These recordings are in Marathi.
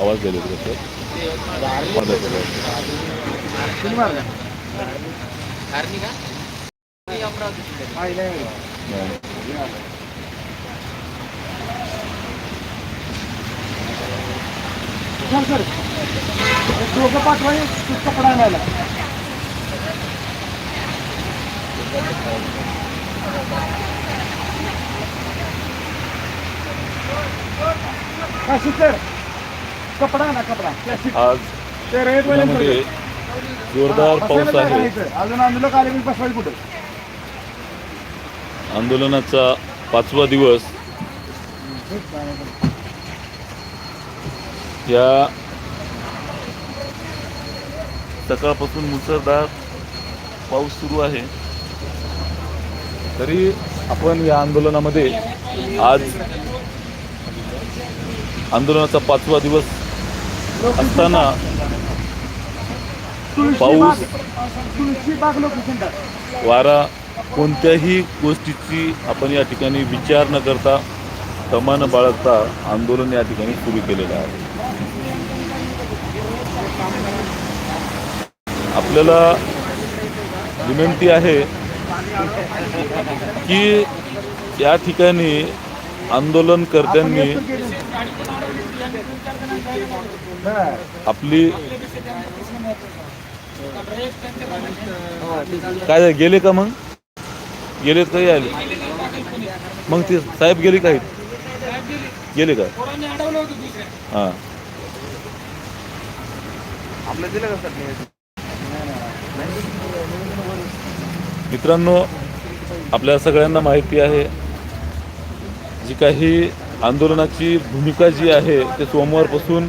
आवाज दिले सर. दोघं पाठवाय कपडा आणायला सर कपडा आणा कपडा. प्लास्टिक आज ते पुण्यामध्ये जोरदार पाऊस आहे. अजून आंदोलक आले मी बसवायला कुठे? आंदोलनाचा पाचवा दिवस. या सकाळपासून मुसळधार पाऊस सुरू आहे. तरी आपण या आंदोलनामध्ये आज आंदोलनाचा पाचवा दिवस असताना पाऊस वारा कोणत्याही गोष्टीची आपण या ठिकाणी विचार न करता दमान बाळगता आंदोलन या ठिकाणी सुरू केलेलं आहे. आपल्याला विनंती आहे की या ठिकाणी आंदोलनकर्त्यांनी आपली काय झालं, गेले का मग? गेलेत काही आले मग ते साहेब गेले काही गेले का? हां. मित्रांनो आपल्या सगळ्यांना माहिती आहे जी काही आंदोलनाची भूमिका जी आहे ते सोमवारपासून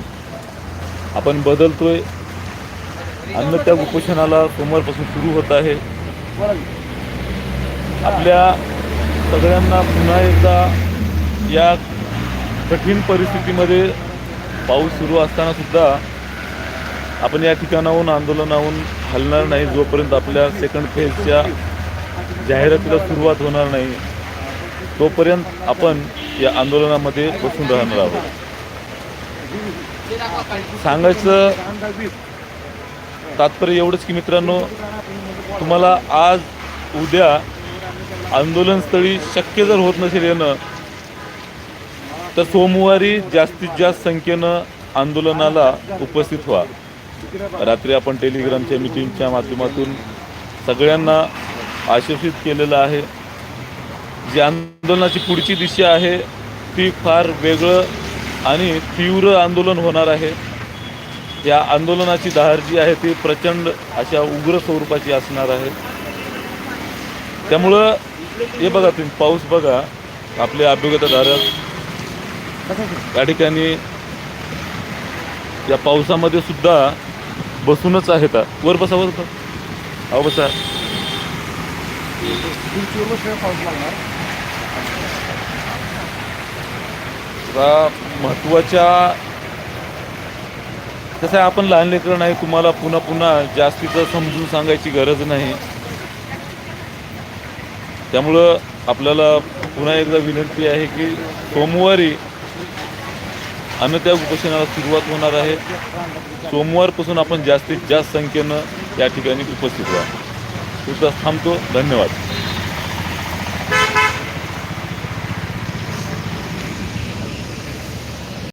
आपण बदलतोय. अन्न त्या उपोषणाला सोमवारपासून सुरू होत आहे. आपल्या सगळ्यांना पुन्हा एकदा या कठीण परिस्थितीमध्ये पाऊस सुरू असताना सुद्धा आपण या ठिकाणाहून आंदोलनाहून हलणार नाही. जोपर्यंत आपल्या सेकंड फेजच्या जाहिरातीला सुरुवात होणार नाही. तोपर्यंत आपण या आंदोलनामध्ये बसून राहणार आहोत. सांगायचं तात्पर्य एवढंच की मित्रांनो तुम्हाला आज उद्या आंदोलनस्थळी शक्य जर होत नसेल येणं तर सोमवारी जास्तीत जास्त संख्येनं आंदोलनाला उपस्थित व्हा. रात्री आपण टेलिग्रामच्या मिटिंगच्या माध्यमातून सगळ्यांना आश्वासित केलेलं आहे. जी आंदोलनाची पुढची दिशा आहे ती फार वेगळं आणि तीव्र आंदोलन होणार आहे. या आंदोलनाची धार जी आहे ती प्रचंड अशा उग्र स्वरूपाची असणार आहे. त्यामुळं हे बघा तुम्ही पाऊस बघा आपले अभिगतधारक या ठिकाणी या पावसामध्ये सुद्धा बसूनच आहेत. वर बसा वर बसा. अहो बसा पाऊस लागणार आता महत्त्वाच्या कसं आहे आपण लहान लेकरं नाही तुम्हाला पुन्हा पुन्हा जास्तीचं समजून सांगायची गरज नाही. त्यामुळं आपल्याला पुन्हा एकदा विनंती आहे की सोमवारी अन्नत्याग उपोषणाला सुरुवात होणार आहे. सोमवारपासून आपण जास्तीत जास्त संख्येनं या ठिकाणी उपस्थित राहा. तुझा थांबतो. धन्यवाद.